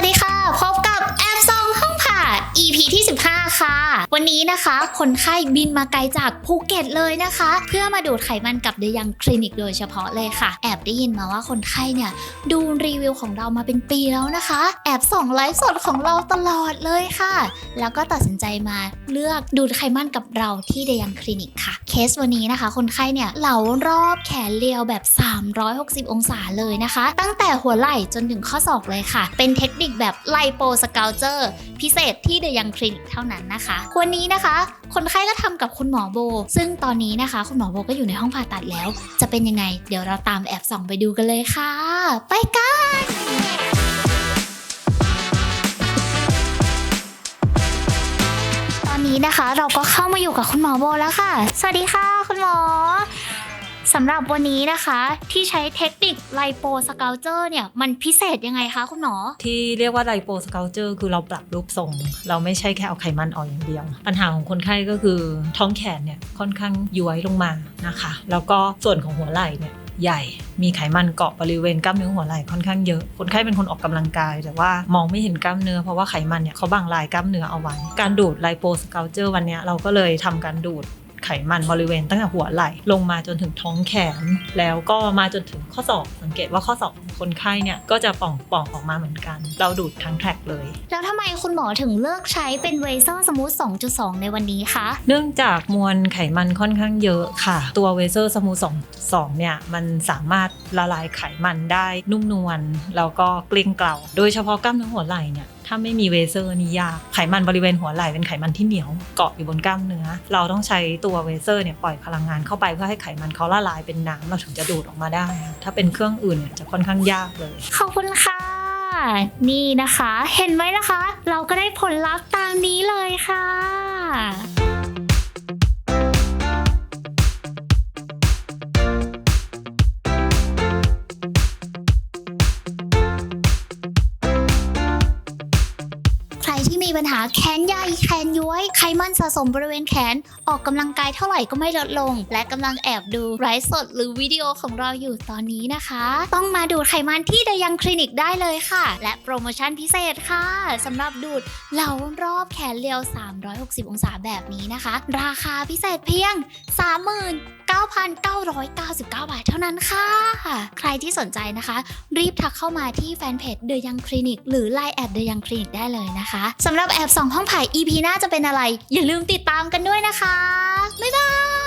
วัสดีค่ะพบ ที่ 15 ค่ะ วันนี้นะคะ คนไข้บินมาไกลจากภูเก็ตเลยนะคะ เพื่อมาดูดไขมันกับเดยังคลินิกโดยเฉพาะเลยค่ะ แอบได้ยินมาว่าคนไข้เนี่ย ดูรีวิวของเรามาเป็นปีแล้วนะคะ แอบส่องไลฟ์สดของเราตลอดเลยค่ะ แล้วก็ตัดสินใจมาเลือกดูดไขมันกับเราที่เดยังคลินิกค่ะ เคสวันนี้นะคะ คนไข้เนี่ยเหลารอบแขนเรียวแบบ 360 องศาเลยนะคะ ตั้งแต่หัวไหล่จนถึงข้อศอกเลยค่ะ เป็นเทคนิคแบบไลโปสเกลเจอร์พิเศษที่เดยังคลินิกเท่านั้นนะคะ วันนี้นะคะ คนไข้ก็ทำกับคุณหมอโบ ซึ่งตอนนี้นะคะ คุณหมอโบก็อยู่ในห้องผ่าตัดแล้ว จะเป็นยังไง เดี๋ยวเราตามแอบส่องไปดูกันเลยค่ะ ไปกันตอนนี้นะคะเราก็เข้ามาอยู่กับคุณหมอโบแล้วค่ะ สวัสดีค่ะ คุณหมอ สำหรับวันนี้นะคะ ที่ใช้เทคนิคไลโปสเกลเจอร์เนี่ยมันพิเศษยังไงคะคุณหมอ ที่เรียกว่าไลโปสเกลเจอร์คือเราปรับรูปทรง เราไม่ใช่แค่เอาไขมันออกอย่างเดียว ปัญหาของคนไข้ก็คือท้องแขนเนี่ยค่อนข้างย้วยลงมานะคะ แล้วก็ส่วนของหัวไหล่เนี่ยใหญ่ มีไขมันเกาะบริเวณกล้ามเนื้อหัวไหล่ค่อนข้างเยอะ คนไข้เป็นคนออกกำลังกาย แต่ว่ามองไม่เห็นกล้ามเนื้อเพราะว่าไขมันเนี่ยเขาบังลายกล้ามเนื้อเอาไว้ การดูดไลโปสเกลเจอร์วันนี้เราก็เลยทำการดูด ไขมันบริเวณตั้งแต่หัวไหล่ลงมาจนถึงท้องแขน แล้วก็มาจนถึงข้อศอกสังเกตว่าข้อศอกของคนไข้เนี่ยก็จะป่องป่องๆออกมาเหมือนกัน เราดูดทั้งแทร็กเลย แล้วทำไมคุณหมอถึงเลือกใช้เป็นเวเซอร์สมูท2.2 ในวันนี้คะ เนื่องจากมวลไขมันค่อนข้างเยอะค่ะ ตัวเวเซอร์สมูทสองเนี่ย มันสามารถละลายไขมันได้นุ่มนวลแล้วก็เกลี้ยงเกล่าโดยเฉพาะกล้ามเนื้อหัวไหล่เนี่ย ถ้าไม่มีเวเซอร์นี่ยาก ไขมันบริเวณหัวไหล่เป็นไขมันที่เหนียวเกาะอยู่บนกล้ามเนื้อ เราต้องใช้ตัวเวเซอร์เนี่ยปล่อยพลังงานเข้าไปเพื่อให้ไขมันเขาละลายเป็นน้ำเราถึงจะดูดออกมาได้ ถ้าเป็นเครื่องอื่นเนี่ยจะค่อนข้างยากเลย ขอบคุณค่ะ นี่นะคะ เห็นไหมนะคะ เราก็ได้ผลลัพธ์ตามนี้เลยค่ะ ที่มีปัญหาแขนใหญ่แขนย้วยไขมันสะสมบริเวณแขนออกกำลังกายเท่าไหร่ก็ไม่ลดลง และกำลังแอบดูไลฟ์สดหรือวิดีโอของเราอยู่ตอนนี้นะคะ ต้องมาดูดไขมันที่เดยังคลินิกได้เลยค่ะ และโปรโมชั่นพิเศษค่ะสำหรับดูดเหลารอบแขนเรียว 360 องศาแบบนี้นะคะ ราคาพิเศษเพียง 30,000 9,999 บาทเท่านั้นค่ะ ใครที่สนใจนะคะ รีบทักเข้ามาที่แฟนเพจเดยังคลินิกหรือ Line แอดเดยังคลินิกได้เลยนะคะสำหรับแอบสองห้องผ่าย EP หน้าจะเป็นอะไร อย่าลืมติดตามกันด้วยนะคะ บ๊ายบาย